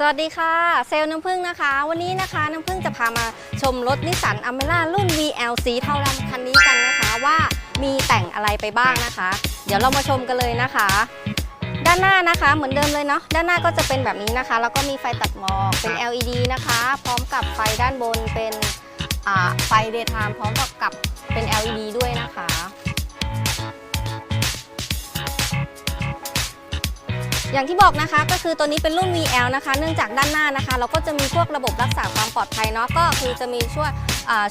สวัสดีค่ะ เซลล์น้ำผึ้งนะคะ วันนี้นะคะน้ำผึ้งจะพามาชมรถนิสสันอเมร่ารุ่น VL สีเทาดำคันนี้กันนะคะว่ามีแต่งอะไรไปบ้างนะคะ เดี๋ยวเรามาชมกันเลยนะคะ ด้านหน้านะคะเหมือนเดิมเลยเนาะด้านหน้าก็จะเป็นแบบนี้นะคะ แล้วก็มีไฟตัดหมอกเป็น LED นะคะ พร้อมกับไฟด้านบนเป็นไฟ daytime พร้อมกับเป็น LED ด้วยนะคะ อย่างที่บอกนะคะก็คือตัวนี้เป็นรุ่น VL นะคะ เนื่องจากด้านหน้านะคะ เราก็จะมีพวกระบบรักษาความปลอดภัยเนาะก็คือจะมีช่วย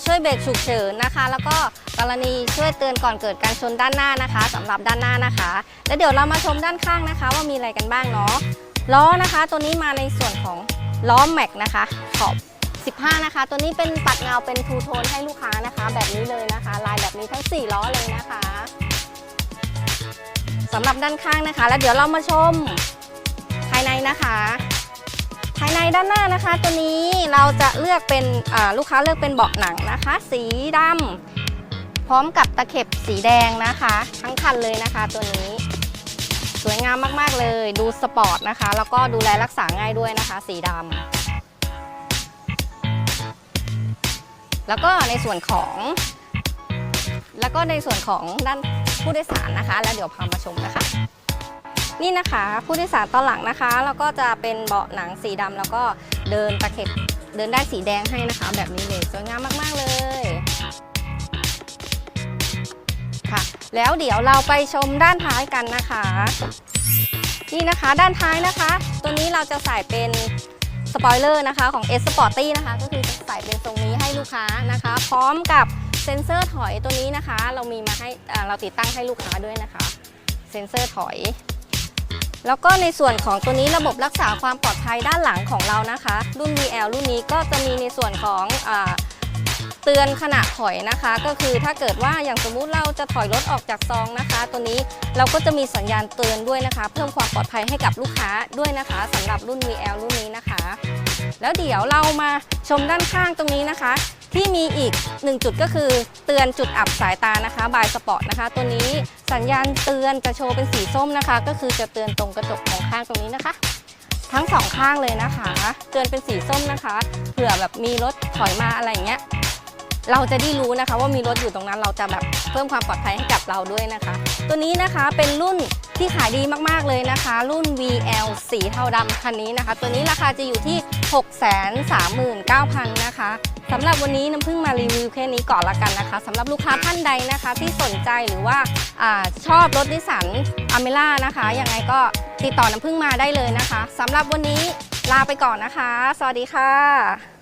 ช่วยเบรกฉุกเฉินนะคะ แล้วก็กรณีช่วยเตือนก่อนเกิดการชนด้านหน้านะคะสำหรับด้านหน้านะคะ แล้วเดี๋ยวเรามาชมด้านข้างนะคะ ว่ามีอะไรกันบ้างเนาะล้อนะคะ ตัวนี้มาในส่วนของล้อแม็กนะคะขอบ15 นะคะ ตัวนี้เป็นปัดเงาเป็นทูโทนให้ลูกค้านะคะ แบบนี้เลยนะคะ ลายแบบนี้ทั้ง 4 ล้อเลยนะคะ สำหรับด้านข้างนะคะ แล้วเดี๋ยวเรามาชมภายในนะคะ ภายในด้านหน้านะคะ ตัวนี้เราจะเลือกเป็นลูกค้าเลือกเป็นเบาะหนังนะคะ สีดำพร้อมกับตะเข็บสีแดงนะคะ ทั้งคันเลยนะคะ ตัวนี้ สวยงามมากๆเลย ดูสปอร์ตนะคะ แล้วก็ดูแลรักษาง่ายด้วยนะคะ สีดำแล้วก็ในส่วนของ แล้วก็ในส่วนของด้าน ผู้โดยสารนะคะ แล้วเดี๋ยวพามาชมนะคะ นี่นะคะผู้โดยสารตอนหลังนะคะแล้วก็จะเป็นเบาะหนังสีดำแล้วก็เดินตะเข็บเดินได้สีแดงให้นะคะ แบบนี้เลยสวยงามมาก ๆ เลยค่ะ แล้วเดี๋ยวเราไปชมด้านท้ายกันนะคะนี่นะคะด้านท้ายนะคะ ตัวนี้เราจะใส่เป็นสปอยเลอร์นะคะของ S Sporty นะคะ ก็คือใส่เป็นทรงนี้ให้ลูกค้านะคะ พร้อมกับ เซ็นเซอร์ถอยตัวนี้นะคะ เรามีมาให้เราติดตั้งให้ลูกค้าด้วยนะคะ เซ็นเซอร์ถอย แล้วก็ในส่วนของตัวนี้ระบบรักษาความปลอดภัยด้านหลังของเรานะคะ รุ่น VL รุ่นนี้ก็จะมีในส่วนของอเตือนขณะถอยนะคะ ก็คือถ้าเกิดว่าอย่างสมมุติเราจะถอยรถออกจากซองนะคะ ตัวนี้เราก็จะมีสัญญาณเตือนด้วยนะคะ เพิ่มความปลอดภัยให้กับลูกค้าด้วยนะคะสำหรับรุ่น VL รุ่นนี้นะคะ แล้วเดี๋ยวเรามาชมด้านข้างตรงนี้นะคะ ที่มีอีก 1 จุดก็คือเตือนจุดอับสายตานะคะบายสปอร์ตนะคะ ตัวนี้สัญญาณเตือนจะโชว์เป็นสีส้มนะคะ ก็คือจะเตือนตรงกระจกของข้างตรงนี้นะคะ ทั้งสองข้างเลยนะคะ เตือนเป็นสีส้มนะคะเผื่อแบบมีรถถอยมาอะไรอย่างเงี้ยเราจะได้รู้นะคะว่ามีรถอยู่ตรงนั้นเราจะแบบเพิ่มความปลอดภัยให้กับเราด้วยนะคะ ตัวนี้นะคะเป็นรุ่น ที่ขายดีมากๆเลยนะคะ รุ่น VL สีเทาดำคันนี้นะคะ ตัวนี้ราคาจะอยู่ที่ 639,000นะคะสำหรับวันนี้น้ำพึ่งมารีวิวแค่นี้ก่อนละกันนะคะสำหรับลูกค้าท่านใดนะคะ ที่สนใจหรือว่าอาชอบรถนิสสันอเมร่านะคะยังไงก็ติดต่อน้ำพึ่งมาได้เลยนะคะสำหรับวันนี้ลาไปก่อนนะคะ สวัสดีค่ะ